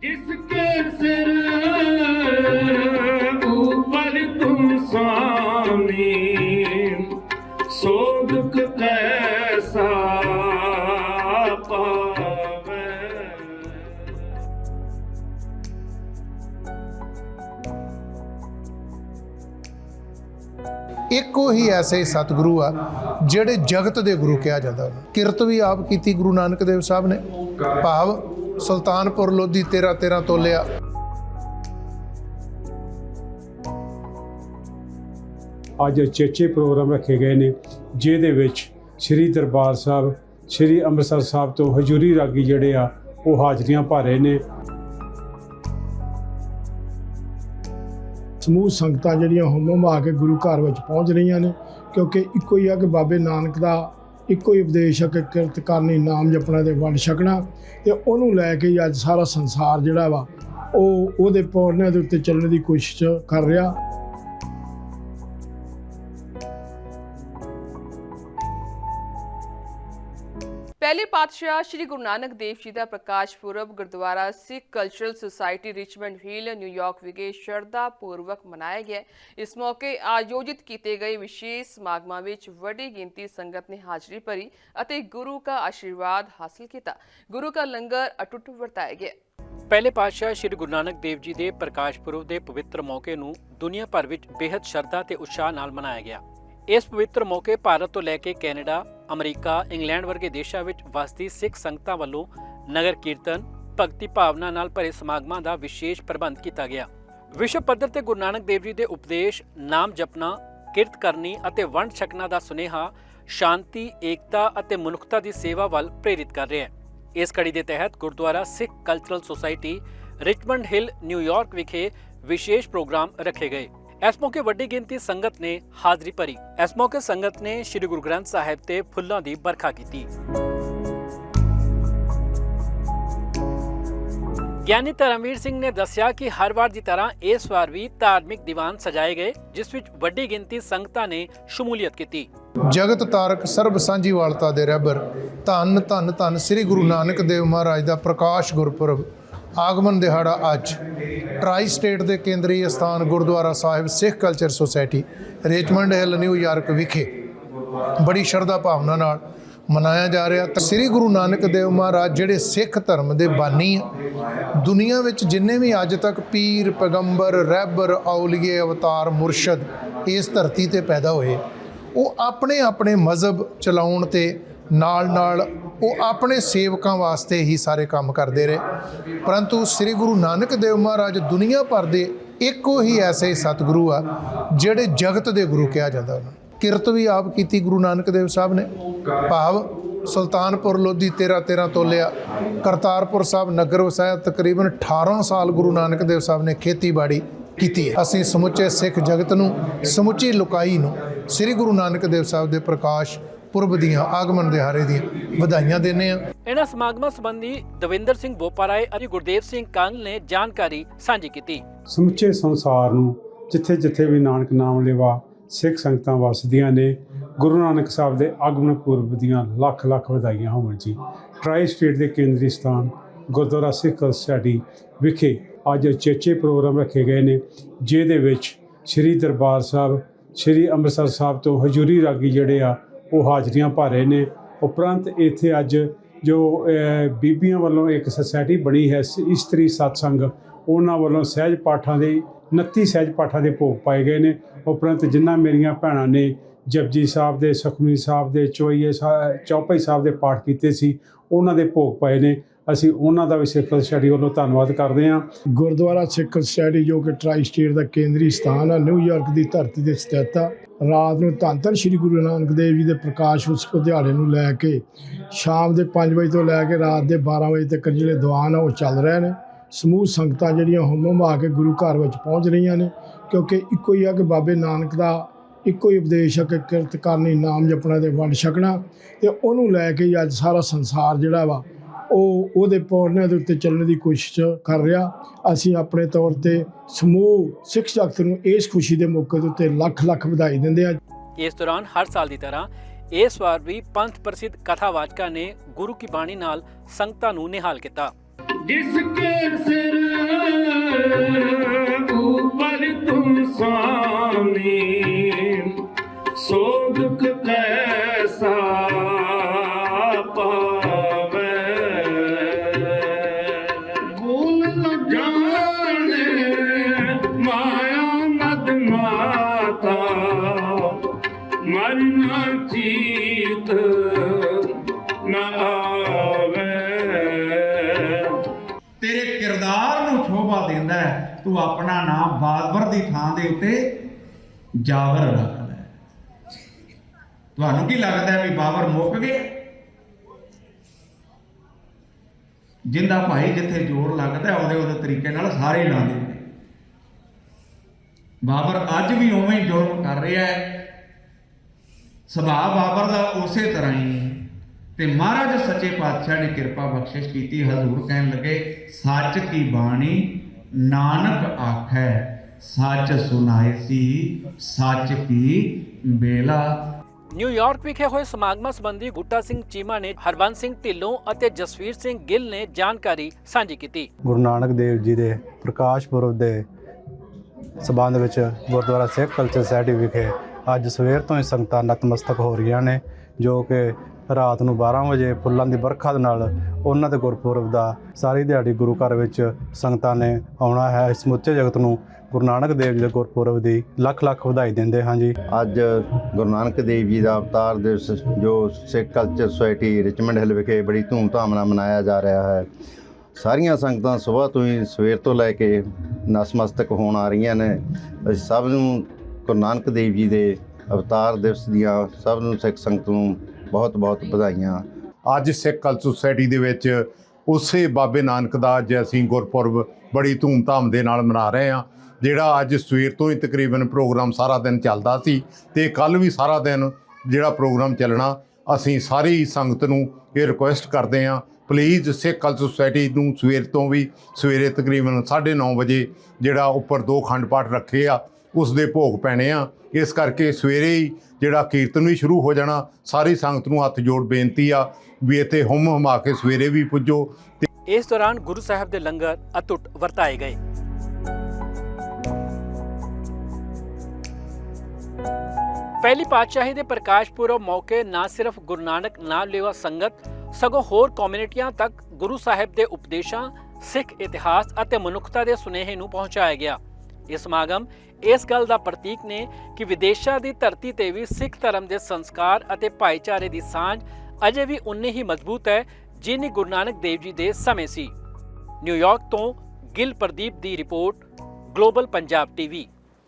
जिसके सिर ऊपर तुम स्वामी सो दुख कैसा पावे ਇੱਕੋ ਹੀ ਐਸੇ ਸਤਿਗੁਰੂ ਆ ਜਿਹੜੇ ਜਗਤ ਦੇ ਗੁਰੂ ਕਿਹਾ ਜਾਂਦਾ ਉਹਨਾਂ ਨੂੰ। ਕਿਰਤ ਵੀ ਆਪ ਕੀਤੀ ਗੁਰੂ ਨਾਨਕ ਦੇਵ ਸਾਹਿਬ ਨੇ ਭਾਵ ਸੁਲਤਾਨਪੁਰ ਲੋਧੀ 13 13 ਤੋਲਿਆ। ਅੱਜ ਚੇਚੇ ਪ੍ਰੋਗਰਾਮ ਰੱਖੇ ਗਏ ਨੇ ਜਿਹਦੇ ਵਿੱਚ ਸ੍ਰੀ ਦਰਬਾਰ ਸਾਹਿਬ ਸ੍ਰੀ ਅੰਮ੍ਰਿਤਸਰ ਸਾਹਿਬ ਤੋਂ ਹਜੂਰੀ ਰਾਗੀ ਜਿਹੜੇ ਆ ਉਹ ਹਾਜ਼ਰੀਆਂ ਭਰ ਰਹੇ ਨੇ। ਸਮੂਹ ਸੰਗਤਾਂ ਜਿਹੜੀਆਂ ਹੁੰਮ ਆ ਕੇ ਗੁਰੂ ਘਰ ਵਿੱਚ ਪਹੁੰਚ ਰਹੀਆਂ ਨੇ ਕਿਉਂਕਿ ਇੱਕੋ ਹੀ ਆ ਕਿ ਬਾਬੇ ਨਾਨਕ ਦਾ ਇੱਕੋ ਹੀ ਉਪਦੇਸ਼ ਹੈ ਕਿ ਕਿਰਤ ਕਰਨੀ ਨਾਮ ਜਪਣਾ ਤੇ ਵੰਡ ਛਕਣਾ ਤੇ ਉਹਨੂੰ ਲੈ ਕੇ ਹੀ ਅੱਜ ਸਾਰਾ ਸੰਸਾਰ ਜਿਹੜਾ ਵਾ, ਉਹ ਉਹਦੇ ਪੌੜਿਆਂ ਦੇ ਉੱਤੇ ਚੱਲਣ ਦੀ ਕੋਸ਼ਿਸ਼ ਕਰ ਰਿਹਾ। ਪਾਤਸ਼ਾਹ ਸ੍ਰੀ ਗੁਰੂ ਨਾਨਕ ਦੇਵ ਜੀ ਦਾ Prakash Purab Gurdwara Sikh cultural society Richmond Hill New York ਵਿਖੇ ਸ਼ਰਧਾ ਪੂਰਵਕ ਮਨਾਇਆ ਗਿਆ ਇਸ ਮੌਕੇ ਆਯੋਜਿਤ ਕੀਤੇ ਗਏ ਵਿਸ਼ੇਸ਼ ਸਮਾਗਮਾਂ ਵਿੱਚ ਵੱਡੀ ਗਿਣਤੀ ਸੰਗਤ ਨੇ ਹਾਜ਼ਰੀ ਭਰੀ ਅਤੇ ਗੁਰੂ ਦਾ ਆਸ਼ੀਰਵਾਦ ਹਾਸਲ ਕੀਤਾ। ਗੁਰੂ ਦਾ ਲੰਗਰ ਅਟੁੱਟ ਵਰਤਾਇਆ ਗਿਆ ਪਹਿਲੇ ਪਾਤਸ਼ਾਹ ਸ੍ਰੀ ਗੁਰੂ ਨਾਨਕ ਦੇਵ ਜੀ ਦੇ ਪ੍ਰਕਾਸ਼ ਪੁਰਬ ਦੇ ਪਵਿੱਤਰ ਮੌਕੇ ਨੂੰ ਦੁਨੀਆ ਭਰ ਵਿੱਚ ਬੇहद ਸ਼ਰਧਾ ਤੇ ਉਤਸ਼ਾਹ ਨਾਲ ਮਨਾਇਆ ਗਿਆ। ਇਸ ਪਵਿੱਤਰ ਮੌਕੇ ਭਾਰਤ ਤੋਂ ਲੈ ਕੇ ਕੈਨੇਡਾ ਅਮਰੀਕਾ, ਇੰਗਲੈਂਡ ਵਰਗੇ ਦੇਸ਼ਾਂ ਵਿੱਚ ਵਸਦੀ ਸਿੱਖ ਸੰਗਤਾਂ ਵੱਲੋਂ ਨਗਰ ਕੀਰਤਨ, ਭਗਤੀ ਭਾਵਨਾ ਨਾਲ ਭਰੇ ਸਮਾਗਮਾਂ ਦਾ ਵਿਸ਼ੇਸ਼ ਪ੍ਰਬੰਧ ਕੀਤਾ ਗਿਆ। ਵਿਸ਼ਵ ਪੱਧਰ ਤੇ ਗੁਰੂ ਨਾਨਕ ਦੇਵ ਜੀ ਦੇ ਉਪਦੇਸ਼, ਨਾਮ ਜਪਣਾ, ਕਿਰਤ ਕਰਨੀ ਅਤੇ ਵੰਡ ਛਕਣਾ ਦਾ ਸੁਨੇਹਾ ਸ਼ਾਂਤੀ, ਏਕਤਾ ਅਤੇ ਮਨੁੱਖਤਾ ਦੀ ਸੇਵਾ ਵੱਲ ਪ੍ਰੇਰਿਤ ਕਰ ਰਿਹਾ ਹੈ। ਇਸ ਕੜੀ ਦੇ ਤਹਿਤ Gurdwara Sikh cultural society, Richmond Hill New York ਵਿਖੇ ਵਿਸ਼ੇਸ਼ ਪ੍ਰੋਗਰਾਮ ਰੱਖੇ ਗਏ। ਇਸ ਮੌਕੇ ਵੱਡੀ ਗਿਣਤੀ ਸੰਗਤ ਨੇ ਹਾਜ਼ਰੀ ਭਰੀ। ਇਸ ਮੌਕੇ ਸੰਗਤ ਨੇ ਸ੍ਰੀ ਗੁਰੂ ਗ੍ਰੰਥ ਸਾਹਿਬ ਤੇ ਫੁੱਲਾਂ ਦੀ ਵਰਖਾ ਕੀਤੀ। ਗਿਆਨੀ ਧਰਮਵੀਰ ਸਿੰਘ ਨੇ ਦੱਸਿਆ ਕਿ ਹਰ ਵਾਰ ਦੀ ਤਰ੍ਹਾਂ ਇਸ ਵਾਰ ਵੀ ਧਾਰਮਿਕ ਦੀਵਾਨ ਸਜਾਏ ਗਏ, ਜਿਸ ਵਿੱਚ ਵੱਡੀ ਗਿਣਤੀ ਸੰਗਤਾਂ ਨੇ ਸ਼ਮੂਲੀਅਤ ਕੀਤੀ। ਜਗਤ ਤਾਰਕ ਸਰਬ ਸਾਂਝੀਵਾਲਤਾ ਦੇ ਰਹਿਬਰ ਧੰਨ ਧੰਨ ਧੰਨ ਸ੍ਰੀ ਗੁਰੂ ਨਾਨਕ ਦੇਵ ਮਹਾਰਾਜ ਦਾ ਪ੍ਰਕਾਸ਼ ਗੁਰਪੁਰਬ ਆਗਮਨ ਦਿਹਾੜਾ ਅੱਜ। ਟਰਾਈ ਸਟੇਟ ਦੇ ਕੇਂਦਰੀ ਸਥਾਨ Gurdwara Sahib, Sikh culture society, Richmond Hill New York ਵਿਖੇ ਬੜੀ ਸ਼ਰਧਾ ਭਾਵਨਾ ਨਾਲ ਮਨਾਇਆ ਜਾ ਰਿਹਾ। ਤਾਂ ਸ੍ਰੀ ਗੁਰੂ ਨਾਨਕ ਦੇਵ ਮਹਾਰਾਜ ਜਿਹੜੇ ਸਿੱਖ ਧਰਮ ਦੇ ਬਾਨੀ ਆ, ਦੁਨੀਆ ਵਿੱਚ ਜਿੰਨੇ ਵੀ ਅੱਜ ਤੱਕ ਪੀਰ, ਪੈਗੰਬਰ ਰਹਿਬਰ ਔਲੀਏ, ਅਵਤਾਰ, ਮੁਰਸ਼ਦ ਇਸ ਧਰਤੀ ਤੇ ਪੈਦਾ ਹੋਏ, ਉਹ ਆਪਣੇ ਆਪਣੇ ਮਜ਼ਹਬ ਚਲਾਉਣ ਤੇ ਨਾਲ ਨਾਲ ਉਹ ਆਪਣੇ ਸੇਵਕਾਂ ਵਾਸਤੇ ਹੀ ਸਾਰੇ ਕੰਮ ਕਰਦੇ ਰਹੇ। ਪਰੰਤੂ ਸ੍ਰੀ ਗੁਰੂ ਨਾਨਕ ਦੇਵ ਮਹਾਰਾਜ ਦੁਨੀਆ ਭਰ ਦੇ ਇੱਕੋ ਹੀ ਐਸੇ ਸਤਿਗੁਰੂ ਆ, ਜਿਹੜੇ ਜਗਤ ਦੇ ਗੁਰੂ ਕਿਹਾ ਜਾਂਦਾ ਉਹਨਾਂ ਨੂੰ। ਕਿਰਤ ਵੀ ਆਪ ਕੀਤੀ ਗੁਰੂ ਨਾਨਕ ਦੇਵ ਸਾਹਿਬ ਨੇ। ਭਾਵ ਸੁਲਤਾਨਪੁਰ ਲੋਧੀ 13 13 ਤੋਲਿਆ, ਕਰਤਾਰਪੁਰ ਸਾਹਿਬ ਨਗਰ ਵਸਾਇਆ, ਤਕਰੀਬਨ 18 ਸਾਲ ਗੁਰੂ ਨਾਨਕ ਦੇਵ ਸਾਹਿਬ ਨੇ ਖੇਤੀਬਾੜੀ ਕੀਤੀ ਹੈ। ਅਸੀਂ ਸਮੁੱਚੇ ਸਿੱਖ ਜਗਤ ਨੂੰ, ਸਮੁੱਚੀ ਲੁਕਾਈ ਨੂੰ, ਸ੍ਰੀ ਗੁਰੂ ਨਾਨਕ ਦੇਵ ਸਾਹਿਬ ਦੇ ਪ੍ਰਕਾਸ਼ ਪੁਰਬ ਦੀਆਂ ਆਗਮਨ ਦਿਹਾੜੇ ਦੀਆਂ ਵਧਾਈਆਂ ਦਿੰਦੇ ਹਾਂ। ਇਹਨਾਂ ਸਮਾਗਮਾਂ ਸੰਬੰਧੀ ਦਵਿੰਦਰ ਸਿੰਘ ਬੋਪਾਰਾਏ ਅਤੇ ਗੁਰਦੇਵ ਸਿੰਘ ਕੰਗ ਨੇ ਜਾਣਕਾਰੀ ਸਾਂਝੀ ਕੀਤੀ। ਸਮੁੱਚੇ ਸੰਸਾਰ ਨੂੰ ਜਿੱਥੇ ਜਿੱਥੇ ਵੀ ਨਾਨਕ ਨਾਮ ਲੈਵਾ ਸਿੱਖ ਸੰਗਤਾਂ ਵਸਦੀਆਂ ਨੇ ਗੁਰੂ ਨਾਨਕ ਸਾਹਿਬ ਦੇ ਆਗਮਨ ਪੁਰਬ ਦੀਆਂ ਲੱਖ ਲੱਖ ਵਧਾਈਆਂ ਹੋਣ ਜੀ। ਟਰਾਈ ਸਟੇਟ ਦੇ ਕੇਂਦਰੀ ਸਥਾਨ ਗੁਰਦੁਆਰਾ ਸਿੱਖ ਸੁਸਾਇਟੀ ਵਿਖੇ ਅੱਜ ਚੇਚੇ ਪ੍ਰੋਗਰਾਮ ਰੱਖੇ ਗਏ ਨੇ ਜਿਹਦੇ ਵਿੱਚ ਸ੍ਰੀ ਦਰਬਾਰ ਸਾਹਿਬ ਸ੍ਰੀ ਅੰਮ੍ਰਿਤਸਰ ਸਾਹਿਬ ਤੋਂ ਹਜੂਰੀ ਰਾਗੀ ਜਿਹੜੇ ਆ ਉਹ ਹਾਜ਼ਰੀਆਂ ਭਰ ਰਹੇ ਨੇ। ਉਪਰੰਤ ਇੱਥੇ ਅੱਜ ਜੋ ਬੀਬੀਆਂ ਵੱਲੋਂ ਇੱਕ ਸੁਸਾਇਟੀ ਬਣੀ ਹੈ, ਸ- ਇਸਤਰੀ ਸਤਸੰਗ, ਉਹਨਾਂ ਵੱਲੋਂ ਸਹਿਜ ਪਾਠਾਂ ਦੇ 29 ਸਹਿਜ ਪਾਠਾਂ ਦੇ ਭੋਗ ਪਾਏ ਗਏ ਨੇ। ਉਪਰੰਤ ਜਿਨ੍ਹਾਂ ਮੇਰੀਆਂ ਭੈਣਾਂ ਨੇ, ਜਪਜੀ ਸਾਹਿਬ ਦੇ, ਸੁਖਮਨੀ ਸਾਹਿਬ ਦੇ, ਚੋਈਏ ਸਾਹਿਬ ਚੌਪਈ ਸਾਹਿਬ ਦੇ ਪਾਠ ਕੀਤੇ ਸੀ, ਉਹਨਾਂ ਦੇ ਭੋਗ ਪਾਏ ਨੇ। ਅਸੀਂ ਉਹਨਾਂ ਦਾ ਵੀ ਸਿੱਖ ਸੁਸਾਇਟੀ ਵੱਲੋਂ ਧੰਨਵਾਦ ਕਰਦੇ ਹਾਂ। ਗੁਰਦੁਆਰਾ ਸਿੱਖ ਸੋਸਾਇਟੀ ਜੋ ਕਿ ਟਰਾਈ ਸਟੇਟ ਦਾ ਕੇਂਦਰੀ ਸਥਾਨ ਆ ਨਿਊਯਾਰਕ ਦੀ ਧਰਤੀ ਤੇ ਸਥਿਤ ਆ। ਰਾਤ ਨੂੰ ਧੰਨ ਧੰਨ ਸ੍ਰੀ ਗੁਰੂ ਨਾਨਕ ਦੇਵ ਜੀ ਦੇ ਪ੍ਰਕਾਸ਼ ਉਤਸਵ ਦਿਹਾੜੇ ਨੂੰ ਲੈ ਕੇ ਸ਼ਾਮ ਦੇ 5 ਵਜੇ ਤੋਂ ਲੈ ਕੇ ਰਾਤ ਦੇ 12 ਵਜੇ ਤੱਕ ਜਿਹੜੇ ਦੀਵਾਨ ਆ ਉਹ ਚੱਲ ਰਹੇ ਨੇ। ਸਮੂਹ ਸੰਗਤਾਂ ਜਿਹੜੀਆਂ ਹੁੰਮ ਆ ਕੇ ਗੁਰੂ ਘਰ ਵਿੱਚ ਪਹੁੰਚ ਰਹੀਆਂ ਨੇ ਕਿਉਂਕਿ ਇੱਕੋ ਹੀ ਆ ਕਿ ਬਾਬੇ ਨਾਨਕ ਦਾ ਇੱਕੋ ਹੀ ਉਪਦੇਸ਼ ਹੈ ਕਿ ਕਿਰਤ ਕਰਨੀ, ਨਾਮ ਜਪਣਾ ਤੇ ਵੰਡ ਛਕਣਾ ਤੇ ਉਹਨੂੰ ਲੈ ਕੇ ਹੀ ਅੱਜ ਸਾਰਾ ਸੰਸਾਰ ਜਿਹੜਾ ਵਾ ਉਹ ਉਹਦੇ ਪੌੜਿਆਂ ਦੇ ਉੱਤੇ ਚੱਲਣ ਦੀ ਕੋਸ਼ਿਸ਼ ਕਰ ਰਿਹਾ। ਅਸੀਂ ਆਪਣੇ ਤੌਰ ਤੇ ਸਮੂਹ ਸਿੱਖ ਜਗਤ ਨੂੰ ਇਸ ਖੁਸ਼ੀ ਦੇ ਮੌਕੇ ਦੇ ਉੱਤੇ ਲੱਖ ਲੱਖ ਵਧਾਈ ਦਿੰਦੇ ਆ ਇਸ ਦੌਰਾਨ ਹਰ ਸਾਲ ਦੀ ਤਰ੍ਹਾਂ ਇਸ ਵਾਰ ਵੀ ਪੰਥ ਪ੍ਰਸਿੱਧ ਕਥਾਵਾਚਕਾਂ ਨੇ ਗੁਰੂ ਕੀ ਬਾਣੀ ਨਾਲ ਸੰਗਤਾਂ ਨੂੰ ਨਿਹਾਲ ਕੀਤਾ। ਜਿਸ ਕੇ ਸਿਰ ਉਪਰ ਤੁਮ ਸਾਮੀ ਸੋ ਮਾਇਆ ਮਦ ਮਾਤਾ, ਮਰਨਾ ਚੀਤ ਨਾ ਆਵੇ। ਤੇਰੇ ਕਿਰਦਾਰ ਨੂੰ ਸ਼ੋਭਾ ਦਿੰਦਾ ਹੈ। ਤੂੰ ਆਪਣਾ ਨਾਮ ਬਾਬਰ ਦੀ ਥਾਂ ਦੇ ਉੱਤੇ ਜਾਵਰ ਰੱਖਦਾ ਲੈ ਤੁਹਾਨੂੰ ਕੀ ਲੱਗਦਾ ਹੈ ਵੀ ਬਾਬਰ ਮੁੱਕ ਗਿਆ? ਜਿੰਦਾ ਭਾਈ ਜਿੱਥੇ ਜੋਰ ਲੱਗਦਾ ਉਹਦੇ ਉਹਦੇ ਤਰੀਕੇ ਨਾਲ ਸਾਰੇ ਲਾਉਂਦੇ ਬਾਬਰ ਅੱਜ ਵੀ ਉਵੇਂ ਹੀ ਜ਼ੁਲਮ ਕਰ ਰਿਹਾ ਹੈ। ਸੁਭਾਅ ਬਾਬਰ ਦਾ ਉਸੇ ਤਰ੍ਹਾਂ ਹੀ ਹੈ। ਤੇ ਮਹਾਰਾਜ ਸੱਚੇ ਪਾਤਸ਼ਾਹ ਨੇ ਕਿਰਪਾ ਬਖਸ਼ਿਸ਼ ਕੀਤੀ। ਹਜ਼ੂਰ ਕਹਿਣ ਲੱਗੇ ਸੱਚ ਕੀ ਬਾਣੀ? ਨਾਨਕ ਆਖੈ ਸੱਚ ਸੁਨਾਏ ਸੀ ਸੱਚ ਕੀ ਬੇਲਾ। ਨਿਊਯਾਰਕ ਵਿਖੇ ਹੋਏ ਸਮਾਗਮਾਂ ਸੰਬੰਧੀ ਬੂਟਾ ਸਿੰਘ ਚੀਮਾ ਨੇ ਹਰਬੰਸ ਸਿੰਘ ਢਿੱਲੋਂ ਅਤੇ ਜਸਵੀਰ ਸਿੰਘ ਗਿੱਲ ਨੇ ਜਾਣਕਾਰੀ ਸਾਂਝੀ ਕੀਤੀ। ਗੁਰੂ ਨਾਨਕ ਦੇਵ ਜੀ ਦੇ ਪ੍ਰਕਾਸ਼ ਪੁਰਬ ਦੇ ਸਬੰਧ ਵਿੱਚ ਗੁਰਦੁਆਰਾ ਸਿੱਖ ਕਲਚਰ ਸੋਸਾਇਟੀ ਵਿਖੇ ਅੱਜ ਸਵੇਰ ਤੋਂ ਹੀ ਸੰਗਤਾਂ ਨਤਮਸਤਕ ਹੋ ਰਹੀਆਂ ਨੇ, ਜੋ ਕਿ ਰਾਤ ਨੂੰ 12 ਵਜੇ ਫੁੱਲਾਂ ਦੀ ਵਰਖਾ ਦੇ ਨਾਲ ਉਹਨਾਂ ਦੇ ਗੁਰਪੁਰਬ ਦਾ ਸਾਰੀ ਦਿਹਾੜੀ ਗੁਰੂ ਘਰ ਵਿੱਚ ਸੰਗਤਾਂ ਨੇ ਆਉਣਾ ਹੈ। ਸਮੁੱਚੇ ਜਗਤ ਨੂੰ ਗੁਰੂ ਨਾਨਕ ਦੇਵ ਜੀ ਦੇ ਗੁਰਪੁਰਬ ਦੀ ਲੱਖ ਲੱਖ ਵਧਾਈ ਦਿੰਦੇ ਹਾਂ ਜੀ। ਅੱਜ ਗੁਰੂ ਨਾਨਕ ਦੇਵ ਜੀ ਦਾ ਅਵਤਾਰ ਦਿਵਸ, ਜੋ Sikh culture society Richmond Hill ਵਿਖੇ ਬੜੀ ਧੂਮਧਾਮ ਨਾਲ ਮਨਾਇਆ ਜਾ ਰਿਹਾ ਹੈ। ਸਾਰੀਆਂ ਸੰਗਤਾਂ ਸਵੇਰ ਤੋਂ ਹੀ ਸਵੇਰ ਤੋਂ ਲੈ ਕੇ ਨਸਮਸਤਕ ਹੋਣ ਆ ਰਹੀਆਂ ਨੇ। ਅਸੀਂ ਸਭ ਨੂੰ ਗੁਰੂ ਨਾਨਕ ਦੇਵ ਜੀ ਦੇ ਅਵਤਾਰ ਦਿਵਸ ਦੀਆਂ ਸਭ ਨੂੰ ਸਿੱਖ ਸੰਗਤ ਨੂੰ ਬਹੁਤ ਬਹੁਤ ਵਧਾਈਆਂ। ਅੱਜ ਸਿੱਖ ਕਲਚਰ ਸੁਸਾਇਟੀ ਦੇ ਵਿੱਚ ਉਸੇ ਬਾਬੇ ਨਾਨਕ ਦਾ ਅੱਜ ਅਸੀਂ ਗੁਰਪੁਰਬ ਬੜੀ ਧੂਮਧਾਮ ਦੇ ਨਾਲ ਮਨਾ ਰਹੇ ਹਾਂ, ਜਿਹੜਾ ਅੱਜ ਸਵੇਰ ਤੋਂ ਹੀ ਤਕਰੀਬਨ ਪ੍ਰੋਗਰਾਮ ਸਾਰਾ ਦਿਨ ਚੱਲਦਾ ਸੀ ਤੇ ਕੱਲ ਵੀ ਸਾਰਾ ਦਿਨ ਜਿਹੜਾ ਪ੍ਰੋਗਰਾਮ ਚੱਲਣਾ, ਅਸੀਂ ਸਾਰੀ ਸੰਗਤ ਨੂੰ ਇਹ ਰਿਕੁਐਸਟ ਕਰਦੇ ਹਾਂ ਪਲੀਜ਼ ਸਿੱਖ ਕਲਚਰ ਸੁਸਾਇਟੀ ਨੂੰ ਸਵੇਰ ਤੋਂ ਵੀ ਸਵੇਰੇ ਤਕਰੀਬਨ 9:30 ਵਜੇ ਜਿਹੜਾ ਉੱਪਰ ਦੋ ਖੰਡ ਪਾਠ ਰੱਖੇ ਆ, ਉਸ ਦੇ ਭੋਗ ਪੈਣੇ ਆ। ਇਸ ਕਰਕੇ ਸਵੇਰੇ ਹੀ ਜਿਹੜਾ ਕੀਰਤਨ ਵੀ ਸ਼ੁਰੂ ਹੋ ਜਾਣਾ, ਸਾਰੀ ਸੰਗਤ ਨੂੰ ਹੱਥ ਜੋੜ ਬੇਨਤੀ ਆ ਵੀ ਇੱਥੇ ਹੁਮ ਹੁਮਾ ਕੇ ਸਵੇਰੇ ਵੀ ਪੁੱਜੋ ਤੇ ਇਸ ਦੌਰਾਨ ਗੁਰੂ ਸਾਹਿਬ ਦੇ ਲੰਗਰ ਅਟੁੱਟ ਵਰਤਾਏ ਗਏ। ਪਹਿਲੀ ਪਾਤਸ਼ਾਹੀ ਦੇ ਪ੍ਰਕਾਸ਼ ਪੁਰਬ ਮੌਕੇ ਨਾ ਸਿਰਫ ਗੁਰੂ ਨਾਨਕ ਨਾਮ ਲੇਵਾ ਸੰਗਤ ਸਗੋਂ ਹੋਰ ਕਮਿਊਨਿਟੀਆਂ ਤੱਕ ਗੁਰੂ ਸਾਹਿਬ ਦੇ ਉਪਦੇਸ਼ਾਂ, ਸਿੱਖ ਇਤਿਹਾਸ ਅਤੇ ਮਨੁੱਖਤਾ ਦੇ ਸੁਨੇਹੇ ਨੂੰ ਪਹੁੰਚਾਇਆ ਗਿਆ। ਇਹ ਸਮਾਗਮ ਇਸ ਗੱਲ ਦਾ ਪ੍ਰਤੀਕ ਨੇ ਕਿ ਵਿਦੇਸ਼ਾਂ ਦੀ ਧਰਤੀ ਤੇ ਵੀ ਸਿੱਖ ਧਰਮ ਦੇ ਸੰਸਕਾਰ ਅਤੇ ਭਾਈਚਾਰੇ ਦੀ ਸਾਂਝ ਅਜੇ ਵੀ ਉਨੀ ਹੀ ਮਜ਼ਬੂਤ ਹੈ, ਜਿੰਨੀ ਗੁਰੂ ਨਾਨਕ ਦੇਵ ਜੀ ਦੇ ਸਮੇਂ ਸੀ। ਨਿਊਯਾਰਕ ਤੋਂ ਗਿਲ ਪ੍ਰਦੀਪ ਦੀ ਰਿਪੋਰਟ, ਗਲੋਬਲ ਪੰਜਾਬ ਟੀਵੀ।